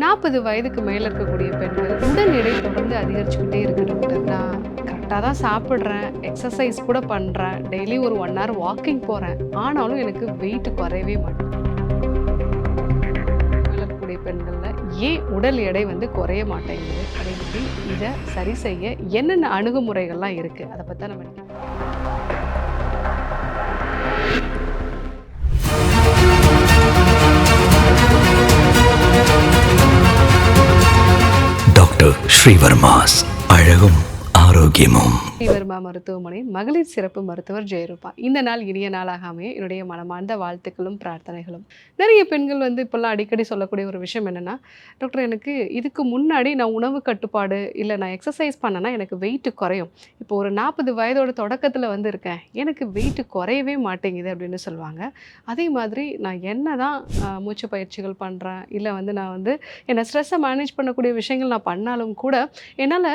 நாற்பது வயதுக்கு மேலே இருக்கக்கூடிய பெண்கள் உடல் எடை தொடர்ந்து அதிகரிச்சுக்கிட்டே இருக்கு நான் கரெக்டாக தான் சாப்பிட்றேன் எக்ஸசைஸ் கூட பண்ணுறேன் டெய்லி ஒரு ஒன் ஹவர் வாக்கிங் போகிறேன் ஆனாலும் எனக்கு வெயிட் குறையவே மாட்டேங்குது. மேல இருக்கக்கூடிய பெண்களில் ஏன் உடல் எடை வந்து குறைய மாட்டேங்குது? அப்படின்னு இதை சரி செய்ய என்னென்ன அணுகுமுறைகள்லாம் இருக்குது அதை பற்றி நம்ம ஸ்ரீவர்மாஸ் அழகும். ஆரோக்கியமும். ஸ்ரீவர்மா மருத்துவமனை மகளிர் சிறப்பு மருத்துவர் ஜெயரூபா. இந்த நாள் இனிய நாளாக அமைய என்னுடைய மனமார்ந்த வாழ்த்துக்களும் பிரார்த்தனைகளும். நிறைய பெண்கள் வந்து இப்போல்லாம் அடிக்கடி சொல்லக்கூடிய ஒரு விஷயம் என்னென்னா டாக்டர் எனக்கு இதுக்கு முன்னாடி நான் உணவு கட்டுப்பாடு இல்லை நான் எக்ஸசைஸ் பண்ணேன்னா எனக்கு வெயிட்டு குறையும். இப்போ ஒரு நாற்பது வயதோட தொடக்கத்தில் வந்து இருக்கேன். எனக்கு வெயிட்டு குறையவே மாட்டேங்குது அப்படின்னு சொல்லுவாங்க. அதே மாதிரி நான் என்ன தான் மூச்சு பயிற்சிகள் பண்ணுறேன் இல்லை வந்து நான் வந்து என்னை ஸ்ட்ரெஸ்ஸை மேனேஜ் பண்ணக்கூடிய விஷயங்கள் நான் பண்ணாலும் கூட என்னால்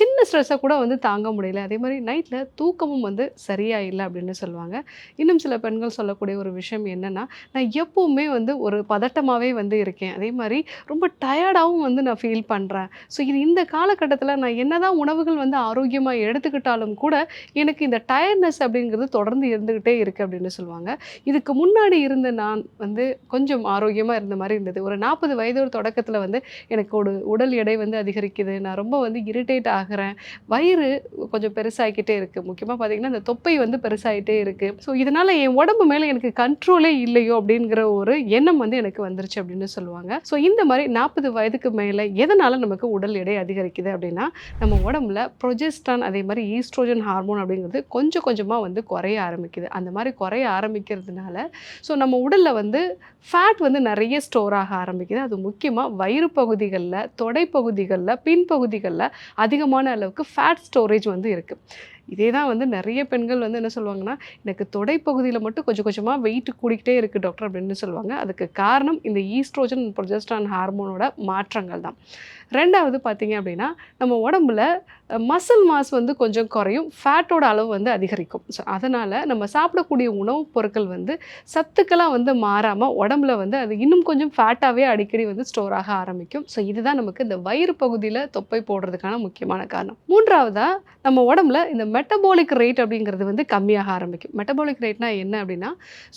சின்ன ஸ்ட்ரெஸ் ஸ்ட்ரெஸ்ஸை கூட வந்து தாங்க முடியல. அதே மாதிரி நைட்டில் தூக்கமும் வந்து சரியாக இல்லை அப்படின்னு சொல்லுவாங்க. இன்னும் சில பெண்கள் சொல்லக்கூடிய ஒரு விஷயம் என்னென்னா நான் எப்போவுமே வந்து ஒரு பதட்டமாகவே வந்து இருக்கேன். அதே மாதிரி ரொம்ப டயர்டாகவும் வந்து நான் ஃபீல் பண்ணுறேன் ஸோ இது இந்த காலகட்டத்தில் நான் என்னதான் உணவுகள் வந்து ஆரோக்கியமாக எடுத்துக்கிட்டாலும் கூட எனக்கு இந்த டயர்ட்னஸ் அப்படிங்கிறது தொடர்ந்து இருந்துக்கிட்டே இருக்குது அப்படின்னு சொல்லுவாங்க. இதுக்கு முன்னாடி இருந்த நான் வந்து கொஞ்சம் ஆரோக்கியமாக இருந்த மாதிரி இருந்தது. ஒரு நாற்பது வயது ஒரு தொடக்கத்தில் வந்து எனக்கு ஒரு உடல் எடை வந்து அதிகரிக்குது. நான் ரொம்ப வந்து இரிட்டேட் ஆகிறேன். வயிறு கொஞ்சம் பெருசாகிக்கிட்டே இருக்குது முக்கியமாக பார்த்தீங்கன்னா அந்த தொப்பை வந்து பெருசாகிட்டே இருக்குது ஸோ இதனால் என் உடம்பு மேலே எனக்கு கண்ட்ரோலே இல்லையோ அப்படிங்கிற ஒரு எண்ணம் வந்து எனக்கு வந்துருச்சு அப்படின்னு சொல்லுவாங்க. ஸோ இந்த மாதிரி நாற்பது வயதுக்கு மேலே எதனால் நமக்கு உடல் எடை அதிகரிக்குது அப்படின்னா நம்ம உடம்புல ப்ரொஜெஸ்டான் அதே மாதிரி ஈஸ்ட்ரோஜன் ஹார்மோன் அப்படிங்கிறது கொஞ்சம் கொஞ்சமாக வந்து குறைய ஆரம்பிக்குது. அந்த மாதிரி குறைய ஆரம்பிக்கிறதுனால ஸோ நம்ம உடலில் வந்து ஃபேட் வந்து நிறைய ஸ்டோர் ஆக ஆரம்பிக்குது. அது முக்கியமாக வயிறு பகுதிகளில் தொடை பகுதிகளில் பின்பகுதிகளில் அதிகமான அளவுக்கு ஃபேட் ஸ்டோரேஜ் வந்து இருக்குது இதே தான் வந்து நிறைய பெண்கள் வந்து என்ன சொல்லுவாங்கன்னா எனக்கு தொடை பகுதியில் மட்டும் கொஞ்சம் கொஞ்சமாக வெயிட் கூடிக்கிட்டே இருக்குது டாக்டர் அப்படின்னு சொல்லுவாங்க. அதுக்கு காரணம் இந்த ஈஸ்ட்ரோஜன் ப்ரொஜெஸ்டான் ஹார்மோனோட மாற்றங்கள் தான். ரெண்டாவது பார்த்தீங்க அப்படின்னா நம்ம உடம்புல மசில் மாஸ் வந்து கொஞ்சம் குறையும் ஃபேட்டோட அளவு வந்து அதிகரிக்கும். ஸோ அதனால் நம்ம சாப்பிடக்கூடிய உணவுப் பொருட்கள் வந்து சத்துக்களாக வந்து மாறாமல் உடம்புல வந்து அது இன்னும் கொஞ்சம் ஃபேட்டாகவே அடிக்கடி வந்து ஸ்டோர் ஆக ஆரம்பிக்கும். ஸோ இதுதான் நமக்கு இந்த வயிறு பகுதியில் தொப்பை போடுறதுக்கான முக்கியமான காரணம். மூன்றாவதாக நம்ம உடம்புல இந்த மெட்டபாலிக் ரேட் அப்படிங்கிறது வந்து கம்மியாக ஆரம்பிக்கும். மெட்டபாலிக் ரேட்னா என்ன அப்படின்னா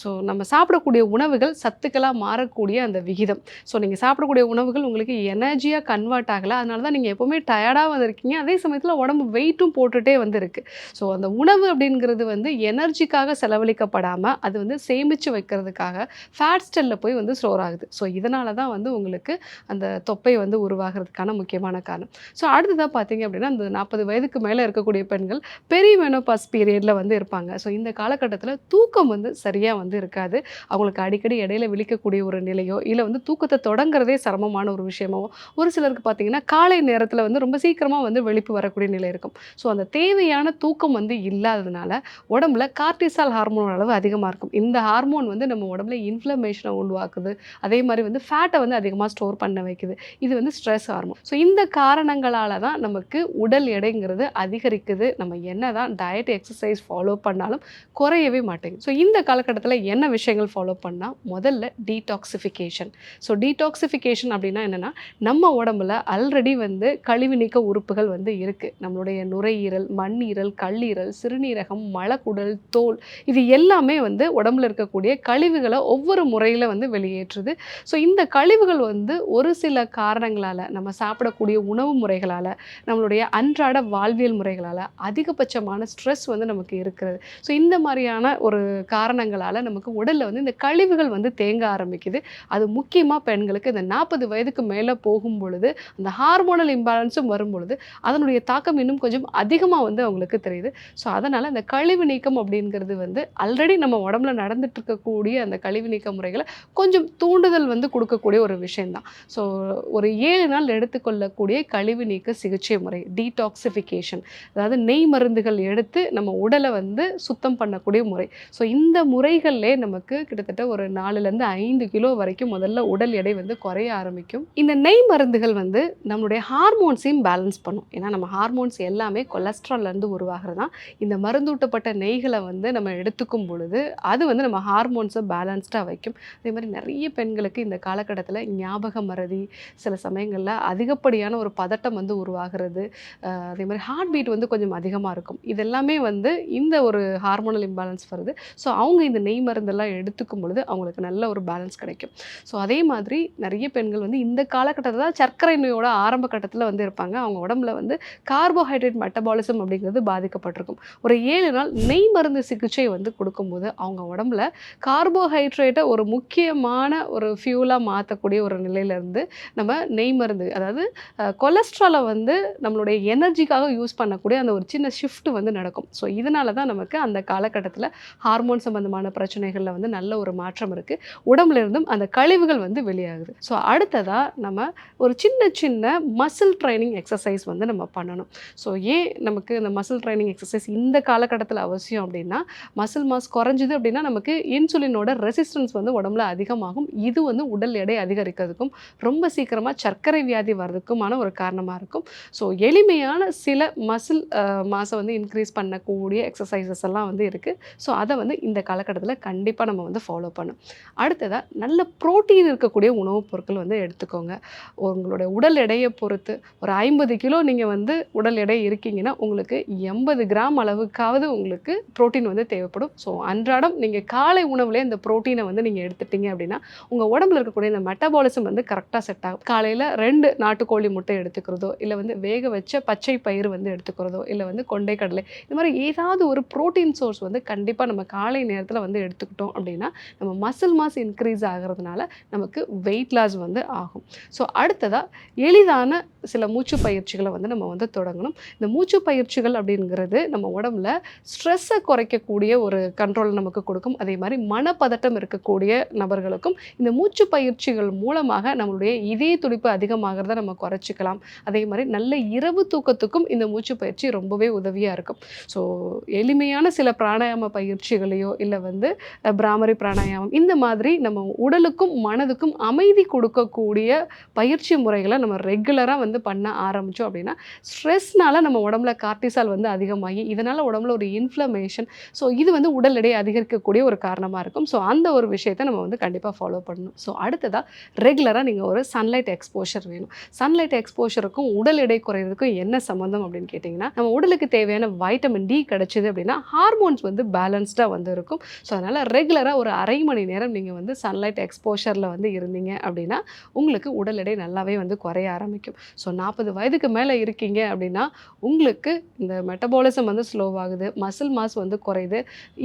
ஸோ நம்ம சாப்பிடக்கூடிய உணவுகள் சத்துக்களாக மாறக்கூடிய அந்த விகிதம். ஸோ நீங்கள் சாப்பிடக்கூடிய உணவுகள் உங்களுக்கு எனர்ஜியாக கன்வெர்ட் ஆகலை அதனால தான் நீங்கள் எப்போவுமே டயர்டாக வந்திருக்கீங்க. அதே சமயத்தில் உடம்பு வெயிட்டும் போட்டுகிட்டே வந்திருக்கு. ஸோ அந்த உணவு அப்படிங்கிறது வந்து எனர்ஜிக்காக செலவழிக்கப்படாமல் அது வந்து சேமித்து வைக்கிறதுக்காக ஃபேட் ஸ்டெல்லில் போய் வந்து ஸ்டோர் ஆகுது. ஸோ இதனால தான் வந்து உங்களுக்கு அந்த தொப்பை வந்து உருவாகிறதுக்கான முக்கியமான காரணம். ஸோ அடுத்ததாக பார்த்தீங்க அப்படின்னா அந்த நாற்பது வயதுக்கு மேலே இருக்கக்கூடிய பெண்கள் பெரிய மெனோபாஸ் பீரியடில் வந்து இருப்பாங்க. ஸோ இந்த காலகட்டத்தில் தூக்கம் வந்து சரியாக வந்து இருக்காது. அவங்களுக்கு அடிக்கடி இடையில விழிக்கக்கூடிய ஒரு நிலையோ இல்லை வந்து தூக்கத்தை தொடங்குறதே சிரமமான ஒரு விஷயமோ ஒரு சிலருக்கு பார்த்தீங்கன்னா காலை நேரத்தில் வந்து ரொம்ப சீக்கிரமாக வந்து வெளிப்பு வரக்கூடிய நிலை இருக்கும். ஸோ அந்த தேவையான தூக்கம் வந்து இல்லாததுனால உடம்புல கார்டிசால் ஹார்மோன் அளவு அதிகமாக இருக்கும். இந்த ஹார்மோன் வந்து நம்ம உடம்புல இன்ஃப்ளமேஷனை உருவாக்குது. அதே மாதிரி வந்து ஃபேட்டை வந்து அதிகமாக ஸ்டோர் பண்ண வைக்குது. இது வந்து ஸ்ட்ரெஸ் ஹார்மோன் ஸோ இந்த காரணங்களால தான் நமக்கு உடல் எடைங்கிறது அதிகரிக்குது. நம்ம என்ன தான் டயட் எக்ஸசைஸ் ஃபாலோ பண்ணாலும் குறையவே மாட்டேங்குது. ஸோ இந்த காலகட்டத்தில் என்ன விஷயங்கள் ஃபாலோ பண்ணால் முதல்ல டீடாக்சிஃபிகேஷன் ஸோ டீடாக்சிஃபிகேஷன் அப்படின்னா என்னென்னா நம்ம உடம்புல ஆல்ரெடி வந்து கழிவு நீக்க உறுப்புகள் வந்து இருக்குது நம்மளுடைய நுரையீரல் மண்ணீரல் கல்லீரல் சிறுநீரகம் மலக்குடல் தோல் இது எல்லாமே வந்து உடம்புல இருக்கக்கூடிய கழிவுகளை ஒவ்வொரு முறையில் வந்து வெளியேற்றுது. ஸோ இந்த கழிவுகள் வந்து ஒரு சில காரணங்களால் நம்ம சாப்பிடக்கூடிய உணவு முறைகளால் நம்மளுடைய அன்றாட வாழ்வியல் முறைகளால் அதிகபட்சமான ஸ்ட்ரெஸ் வந்து நமக்கு இருக்கிறது. ஸோ இந்த மாதிரியான ஒரு காரணங்களால் நமக்கு உடலில் வந்து இந்த கழிவுகள் வந்து தேங்க ஆரம்பிக்குது. அது முக்கியமாக பெண்களுக்கு இந்த நாற்பது வயதுக்கு மேலே போகும் பொழுது அந்த ஹார்மோனல் இம்பேலன்ஸும் வரும் பொழுது அதனுடைய தாக்கம் இன்னும் கொஞ்சம் அதிகமாக வந்து அவங்களுக்கு தெரியுது. ஸோ அதனால் அந்த கழிவு நீக்கம் அப்படிங்கிறது வந்து ஆல்ரெடி நம்ம உடம்புல நடந்துட்டு இருக்கக்கூடிய அந்த கழிவு நீக்க முறைகளை கொஞ்சம் தூண்டுதல் வந்து கொடுக்கக்கூடிய ஒரு விஷயம்தான். ஸோ ஒரு ஏழு நாள் எடுத்துக்கொள்ளக்கூடிய கழிவு நீக்க சிகிச்சை முறை டீடாக்சிஃபிகேஷன் அதாவது நெய் மருந்து மருந்துகள் எடுத்து நம்ம உடலை வந்து சுத்தம் பண்ணக்கூடிய முறை. ஸோ இந்த முறைகள்லே நமக்கு கிட்டத்தட்ட ஒரு நாலுலேருந்து ஐந்து கிலோ வரைக்கும் முதல்ல உடல் எடை வந்து குறைய ஆரம்பிக்கும். இந்த நெய் மருந்துகள் வந்து நம்மளுடைய ஹார்மோன்ஸையும் பேலன்ஸ் பண்ணும். ஏன்னா நம்ம ஹார்மோன்ஸ் எல்லாமே கொலஸ்ட்ரால்லேருந்து உருவாகிறது தான் இந்த மருந்தூட்டப்பட்ட நெய்களை வந்து நம்ம எடுத்துக்கும் பொழுது அது வந்து நம்ம ஹார்மோன்ஸை பேலன்ஸ்டாக வைக்கும். அதே மாதிரி நிறைய பெண்களுக்கு இந்த காலகட்டத்தில் ஞாபக மறதி சில சமயங்களில் அதிகப்படியான ஒரு பதட்டம் வந்து உருவாகிறது. அதே மாதிரி ஹார்ட் பீட் வந்து கொஞ்சம் அதிகமாக இருக்கும். இதெல்லாமே வந்து இந்த ஒரு ஹார்மோனல் இம்பேலன்ஸ் வருது. ஸோ அவங்க இந்த நெய் மருந்தெல்லாம் எடுத்துக்கும் பொழுது அவங்களுக்கு நல்ல ஒரு பேலன்ஸ் கிடைக்கும். ஸோ அதே மாதிரி நிறைய பெண்கள் வந்து இந்த காலகட்டத்தில் தான் சர்க்கரை நோயோட ஆரம்ப கட்டத்தில் வந்து இருப்பாங்க. அவங்க உடம்புல வந்து கார்போஹைட்ரேட் மெட்டபாலிசம் அப்படிங்கிறது பாதிக்கப்பட்டிருக்கும். ஒரு ஏழு நாள் நெய் மருந்து சிகிச்சை வந்து கொடுக்கும்போது அவங்க உடம்புல கார்போஹைட்ரேட்டை ஒரு முக்கியமான ஒரு ஃபியூலாக மாற்றக்கூடிய ஒரு நிலையிலேருந்து நம்ம நெய் மருந்து அதாவது கொலஸ்ட்ராலை வந்து நம்மளுடைய எனர்ஜிக்காக யூஸ் பண்ணக்கூடிய அந்த ஒரு சின்ன ஷிஃப்ட் வந்து நடக்கும். ஸோ இதனால தான் நமக்கு அந்த காலகட்டத்தில் ஹார்மோன் சம்பந்தமான பிரச்சனைகளில் வந்து நல்ல ஒரு மாற்றம் இருக்குது உடம்புல இருந்தும் அந்த கழிவுகள் வந்து வெளியாகுது. ஸோ அடுத்ததாக நம்ம ஒரு சின்ன சின்ன மசில் ட்ரைனிங் எக்ஸசைஸ் வந்து நம்ம பண்ணணும். ஸோ ஏன் நமக்கு இந்த மசில் ட்ரைனிங் எக்ஸசைஸ் இந்த காலகட்டத்தில் அவசியம் அப்படின்னா மசில் மாஸ் குறைஞ்சிது அப்படின்னா நமக்கு இன்சுலினோட ரெசிஸ்டன்ஸ் வந்து உடம்புல அதிகமாகும். இது வந்து உடல் எடை அதிகரிக்கிறதுக்கும் ரொம்ப சீக்கிரமாக சர்க்கரை வியாதி வர்றதுக்குமான ஒரு காரணமாக இருக்கும். ஸோ எளிமையான சில மசில் மாசை வந்து வந்து இன்க்ரீஸ் பண்ணக்கூடிய எக்ஸசைசஸ் எல்லாம் வந்து இருக்குது ஸோ அதை வந்து இந்த காலகட்டத்தில் கண்டிப்பாக நம்ம வந்து ஃபாலோ பண்ணும் அடுத்ததாக நல்ல புரோட்டீன் இருக்கக்கூடிய உணவுப் பொருட்கள் வந்து எடுத்துக்கோங்க. உங்களுடைய உடல் எடையை பொறுத்து ஒரு ஐம்பது கிலோ நீங்கள் வந்து உடல் எடை இருக்கீங்கன்னா உங்களுக்கு எண்பது கிராம் அளவுக்காவது உங்களுக்கு புரோட்டீன் வந்து தேவைப்படும். ஸோ அன்றாடம் நீங்கள் காலை உணவுலேயே இந்த புரோட்டீனை வந்து நீங்கள் எடுத்துட்டீங்க அப்படின்னா உங்கள் உடம்புல இருக்கக்கூடிய இந்த மெட்டபாலிசம் வந்து கரெக்டாக செட் ஆகும். காலையில் ரெண்டு நாட்டுக்கோழி முட்டை எடுத்துக்கிறதோ இல்லை வந்து வேக வச்ச பச்சை பயிர் வந்து எடுத்துக்கிறதோ இல்லை வந்து கொண்டை கடலை. இந்த மாதிரி ஏதாவது ஒரு புரோட்டீன் சோர்ஸ் வந்து கண்டிப்பாக நம்ம காலை நேரத்தில் வந்து எடுத்துக்கிட்டோம் அப்படின்னா நம்ம மசில் மாஸ் இன்க்ரீஸ் ஆகிறதுனால நமக்கு வெயிட் லாஸ் வந்து ஆகும். ஸோ அடுத்ததாக எளிதான சில மூச்சு பயிற்சிகளை வந்து நம்ம வந்து தொடங்கணும். இந்த மூச்சு பயிற்சிகள் அப்படிங்கிறது நம்ம உடம்புல ஸ்ட்ரெஸ்ஸை குறைக்கக்கூடிய ஒரு கண்ட்ரோல் நமக்கு கொடுக்கும். அதே மாதிரி மனப்பதட்டம் இருக்கக்கூடிய நபர்களுக்கும் இந்த மூச்சு பயிற்சிகள் மூலமாக நம்மளுடைய இதய துடிப்பு அதிகமாகிறத நம்ம குறைச்சிக்கலாம். அதே மாதிரி நல்ல இரவு தூக்கத்துக்கும் இந்த மூச்சு பயிற்சி ரொம்பவே உதவியாக இருக்கும். ஸோ எளிமையான சில பிராணாயாம பயிற்சிகளையோ இல்லை வந்து பிராமரி பிராணாயாமம் இந்த மாதிரி நம்ம உடலுக்கும் மனதுக்கும் அமைதி கொடுக்கக்கூடிய பயிற்சி முறைகளை நம்ம ரெகுலராக வந்து பண்ண ஆரம்பித்தோம் அப்படின்னா ஸ்ட்ரெஸ்னால நம்ம உடம்புல கார்டிசால் வந்து அதிகமாகி இதனால் உடம்புல ஒரு இன்ஃப்ளமேஷன் ஸோ இது வந்து உடல் எடையை அதிகரிக்கக்கூடிய ஒரு காரணமாக இருக்கும். ஸோ அந்த ஒரு விஷயத்தை நம்ம வந்து கண்டிப்பாக ஃபாலோ பண்ணணும். ஸோ அடுத்ததாக ரெகுலராக நீங்கள் ஒரு சன்லைட் எக்ஸ்போஷர் வேணும். சன்லைட் எக்ஸ்போஷருக்கும் உடல் எடை குறையிறதுக்கும் என்ன சம்மந்தம் அப்படின்னு கேட்டிங்கன்னா நம்ம உடலுக்கு தேவையான வைட்டமின் டி கிடைச்சிது அப்படின்னா ஹார்மோன்ஸ் வந்து பேலன்ஸ்டாக வந்து இருக்கும். ஸோ அதனால் ரெகுலராக ஒரு அரை மணி நேரம் நீங்கள் வந்து சன்லைட் எக்ஸ்போஷரில் வந்து இருந்தீங்க அப்படின்னா உங்களுக்கு உடல் எடை நல்லாவே வந்து குறைய ஆரம்பிக்கும். ஸோ நாற்பது வயதுக்கு மேலே இருக்கீங்க அப்படின்னா உங்களுக்கு இந்த மெட்டபாலிசம் வந்து ஸ்லோவாகுது மசில் மாஸ் வந்து குறையுது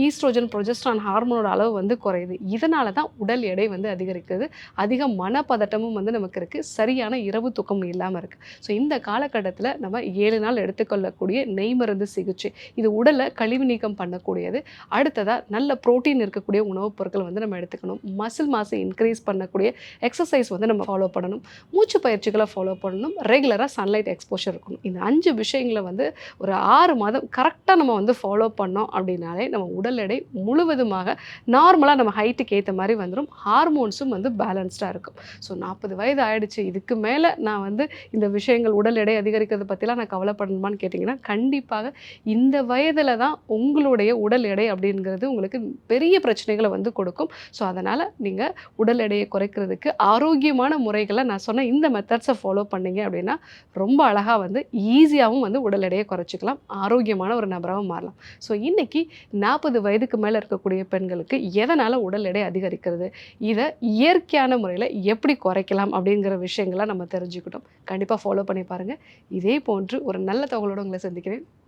ஈஸ்ட்ரோஜன் ப்ரொஜெஸ்ட்ரான் ஹார்மோனோட அளவு வந்து குறையுது. இதனால தான் உடல் எடை வந்து அதிகரிக்குது. அதிக மனப்பதட்டமும் வந்து நமக்கு இருக்குது சரியான இரவு தூக்கம் இல்லாமல் இருக்குது ஸோ இந்த காலகட்டத்தில் நம்ம ஏழு நாள் எடுத்துக்கொள்ளக்கூடிய நெய்மர மருந்து சிகிச்சை. இது உடலை கழிவு நீக்கம் பண்ணக்கூடியது. அடுத்ததாக நல்ல புரோட்டீன் இருக்கக்கூடிய உணவுப் பொருட்கள் வந்து நம்ம எடுத்துக்கணும். மசில் மாசை இன்க்ரீஸ் பண்ணக்கூடிய எக்ஸசைஸ் வந்து நம்ம ஃபாலோ பண்ணணும். மூச்சு பயிற்சிகளை ஃபாலோ பண்ணணும். ரெகுலராக சன்லைட் எக்ஸ்போஷர் இருக்கணும். இந்த அஞ்சு விஷயங்களை வந்து ஒரு ஆறு மாதம் கரெக்டாக நம்ம வந்து ஃபாலோ பண்ணோம் அப்படின்னாலே நம்ம உடல் எடை முழுவதுமாக நார்மலாக நம்ம ஹைட்டுக்கு ஏற்ற மாதிரி வந்துடும் ஹார்மோன்ஸும் வந்து பேலன்ஸ்டாக இருக்கும். ஸோ நாற்பது வயது ஆயிடுச்சு. இதுக்கு மேலே நான் வந்து இந்த விஷயங்கள் உடல் எடை அதிகரிக்கிறது பற்றிலாம் நான் கவலைப்படணுமான்னு கேட்டிங்கன்னா கண்டிப்பாக இந்த வயதில் தான் உங்களுடைய உடல் எடை அப்படிங்கிறது உங்களுக்கு பெரிய பிரச்சனைகளை வந்து கொடுக்கும். ஸோ அதனால் நீங்கள் உடல் எடையை குறைக்கிறதுக்கு ஆரோக்கியமான முறைகளை நான் சொன்ன இந்த மெத்தட்ஸை ஃபாலோ பண்ணீங்க அப்படின்னா ரொம்ப அழகாக வந்து ஈஸியாகவும் வந்து உடல் எடையை குறைச்சிக்கலாம். ஆரோக்கியமான ஒரு நபராகவும் மாறலாம். ஸோ இன்றைக்கி நாற்பது வயதுக்கு மேலே இருக்கக்கூடிய பெண்களுக்கு எதனால் உடல் எடை அதிகரிக்கிறது? இதை இயற்கையான முறையில் எப்படி குறைக்கலாம் அப்படிங்கிற விஷயங்களை நம்ம தெரிஞ்சுக்கிட்டோம். கண்டிப்பாக ஃபாலோ பண்ணி பாருங்கள் இதே போன்று ஒரு நல்ல தகவலோடு உங்களை சந்திக்கிறேன்.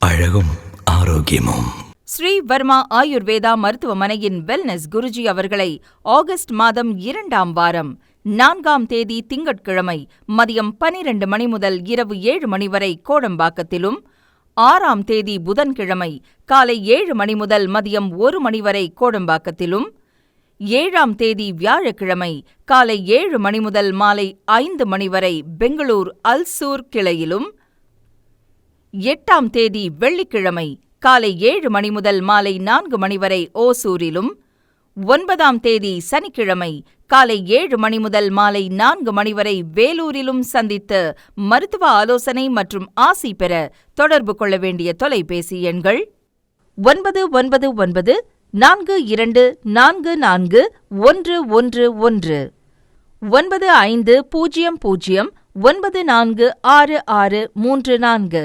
அழகும் ஆரோக்கியமும். ஸ்ரீ வர்மா ஆயுர்வேதா மருத்துவமனையின் வெல்னஸ் குருஜி அவர்களை ஆகஸ்ட் மாதம் இரண்டாம் வாரம் நான்காம் தேதி திங்கட்கிழமை மதியம் பனிரெண்டு மணி முதல் இரவு ஏழு மணி வரை கோடம்பாக்கத்திலும் ஆறாம் தேதி புதன்கிழமை காலை ஏழு மணி முதல் மதியம் ஒரு மணி வரை கோடம்பாக்கத்திலும் ஏழாம் தேதி வியாழக்கிழமை காலை ஏழு மணி முதல் மாலை ஐந்து மணி வரை பெங்களூர் அல்சூர் கிளையிலும் எட்டாம் தேதி வெள்ளிக்கிழமை காலை ஏழு மணி முதல் மாலை நான்கு மணி வரை ஓசூரிலும் ஒன்பதாம் தேதி சனிக்கிழமை காலை ஏழு மணி முதல் மாலை நான்கு மணி வரை வேலூரிலும் சந்தித்து மருத்துவ ஆலோசனை மற்றும் ஆசி பெற தொடர்பு கொள்ள வேண்டிய தொலைபேசி எண்கள் ஒன்பது ஒன்பது ஒன்பது நான்கு இரண்டு நான்கு நான்கு ஒன்று ஒன்று ஒன்று ஒன்பது ஐந்து பூஜ்ஜியம் பூஜ்ஜியம் ஒன்பது நான்கு ஆறு ஆறு மூன்று நான்கு.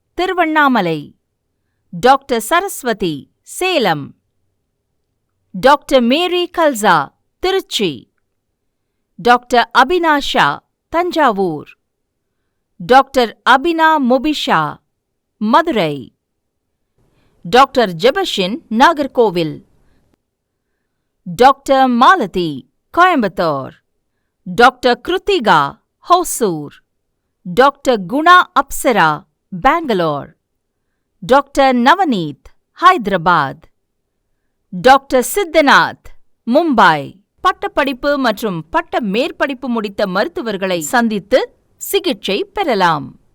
Tiruvannamalai doctor Saraswathi Salem doctor Mary Kalsa Tiruchi doctor Abinasha Thanjavur doctor Abina Mubisha Madurai doctor Jebashin Nagercoil doctor Malathi Coimbatore doctor Kiruthika Hosur doctor Guna Apsara Bangalore doctor Navneeth Hyderabad doctor Siddhanath Mumbai பட்டப்படிப்பு மற்றும் பட்ட மேற்படிப்பு முடித்த மருத்துவர்களை சந்தித்து சிகிச்சை பெறலாம்.